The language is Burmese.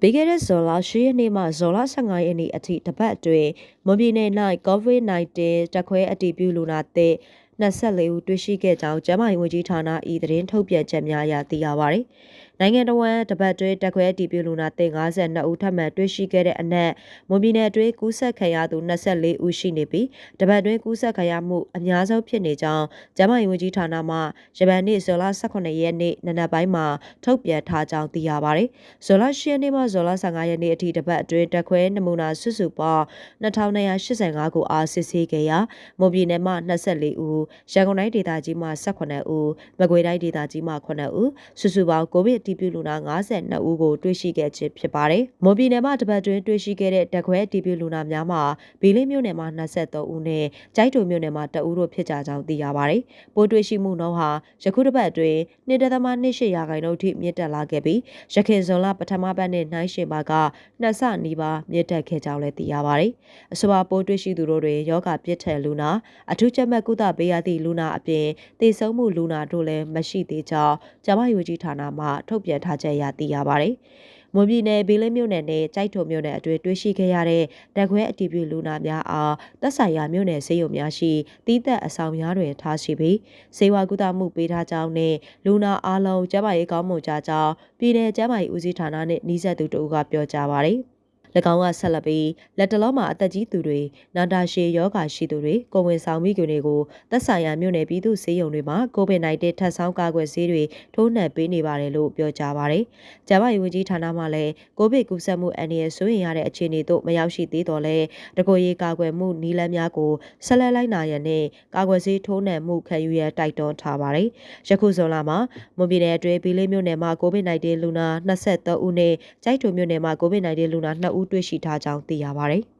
ပြီးခဲ့တဲ့ဇွန်လ10ရက်နေ့မှဇွန်လ15ရက်နေ့အထိတပတ်အတွင်းမွန်ပြည်နယ်၌ COVID-19 တက်ခွဲအတည်ပြုလူနာသစ်24ဦးတွေ့ရှိခဲ့ကြောင်းကျန်းမာရေးဝန်ကြီးဌာန၏သတင်းထုတ်ပြန်ချက်များအရသိရပါသည်။ နိုင်ငံတော်ဝန်တပတ်တွဲတက်ခွဲအတည်ပြုလူနာသစ်52ဦးထပ်မံတွေ့ရှိခဲ့တဲ့အနက်မွန်ပြည်နယ်အတွင်းကူးစက်ခံရသူ24ဦးရှိနေပြီးတပတ်တွင်းကူးစက်ခံရမှုအများဆုံးဖြစ်နေကြောင်းကျန်းမာရေးဝန်ကြီးဌာနမှရပန်နေ့ဇွန်လ18ရက်နေ့နံနက်ပိုင်းမှာထုတ်ပြန်ထားကြောင်းသိရပါသည်။ဇွန်လ10ရက်နေ့မှဇွန်လ15ရက်နေ့အထိတပတ်အတွင်းတက်ခွဲနမူနာစုစုပေါင်း2285ခုအားစစ်ဆေးခဲ့ရာမွန်ပြည်နယ်မှ24ဦးရန်ကုန်တိုင်းဒေသကြီးမှ18ဦးမကွေးတိုင်းဒေသကြီးမှ9ဦးစုစုပေါင်းကိုဗစ်အတည်ပြုလူနာ52ဦးကိုတွေ့ရှိခဲ့ခြင်းဖြစ်ပါတယ်။မွန်ပြည်နယ်မှတပတ်တွင်တွေ့ရှိခဲ့တဲ့တက်ခွဲအတည်ပြုလူနာများမှာဘီလင်းမြို့နယ်မှာ23ဦးနဲ့ကျိုက်တုံမြို့နယ်မှာ2ဦးတို့ဖြစ်ကြကြောင်းသိရပါတယ်။ပိုးတွေ့ရှိမှုနှုန်းဟာယခုတစ်ပတ်အတွင်း1.28ရာခိုင်နှုန်းထိမြင့်တက်လာခဲ့ပြီးရခိုင်ဇွန်လပထမပတ်နဲ့နှိုင်းယှဉ်ပါကနှစ်ဆနီးပါးမြင့်တက်ခဲ့ကြောင်းလည်းသိရပါတယ်။အဆိုပါပိုးတွေ့ရှိသူတို့တွင်ယောဂပြစ်ထက်လူနာအထူးချက်မဲ့ကုသပေးရသည့်လူနာအပြင်သေဆုံးမှုလူနာတို့လည်းမရှိသေးကြောင်းကျမယူကြီးဌာနမှထုတ်ပြန်ထားချက်အရသိရပါတယ်။မွန်ပြည်နယ်ဘီလင်းမြို့နယ်နဲ့ကြိုက်ထုံမြို့နယ်အတွင်းတွေ့ရှိခဲ့ရတဲ့တက်ခွဲအတည်ပြုလူနာများအားသက်ဆိုင်ရာမြို့နယ်ဆေးရုံများရှိတီးသက်အဆောင်များတွင်ထားရှိပြီးစေဝါကုသမှုပေးထားကြောင်းနဲ့လူနာအားလုံးကျန်းမာရေးကောင်းမွန်ကြကြောင်းပြည်내ကျန်းမာရေးဦးစီးဌာနနှင့်နှီးဆက်သူတို့ကပြောကြားပါတယ်။၎ င်းကဆက်လက်ပြီးလက်တလုံးမှာအသက်ကြီးသူတွေနာတာရှည်ယောဂါရှိသူတွေကိုဝင်ဆောင်မိခင်တွေကိုသက်ဆိုင်ရာမြို့နယ်ပြည်သူ့ဆေးရုံတွေမှာ COVID-19 ထပ်ဆောင်းကာကွယ်ဆေးတွေထိုးနှံပေးနေပါတယ်လို့ပြောကြားပါတယ်။ကျန်းမာရေးဝန်ကြီးဌာနမှလည်းကိုဗစ်ကူးစက်မှုအန္တရာယ်ဆိုရင်ရတဲ့အခြေအနေသို့မရောက်ရှိသေးတော့လဲတကိုရေးကာကွယ်မှုနည်းလမ်းများကိုဆက်လက်လိုက်နာရန်နဲ့ကာကွယ်ဆေးထိုးနှံမှုခံယူရန်တိုက်တွန်းထားပါတယ်။ယခုဇွန်လမှာမွန်ပြည်နယ်အတွင်းဘီလေးမြို့နယ်မှာ COVID-19 လူနာ23ဦးနဲ့ကျိုက်ထုံမြို့နယ်မှာ COVID-19 လူနာ2ဦးတွေ့ရှိထားကြောင်းသိရပါတယ်။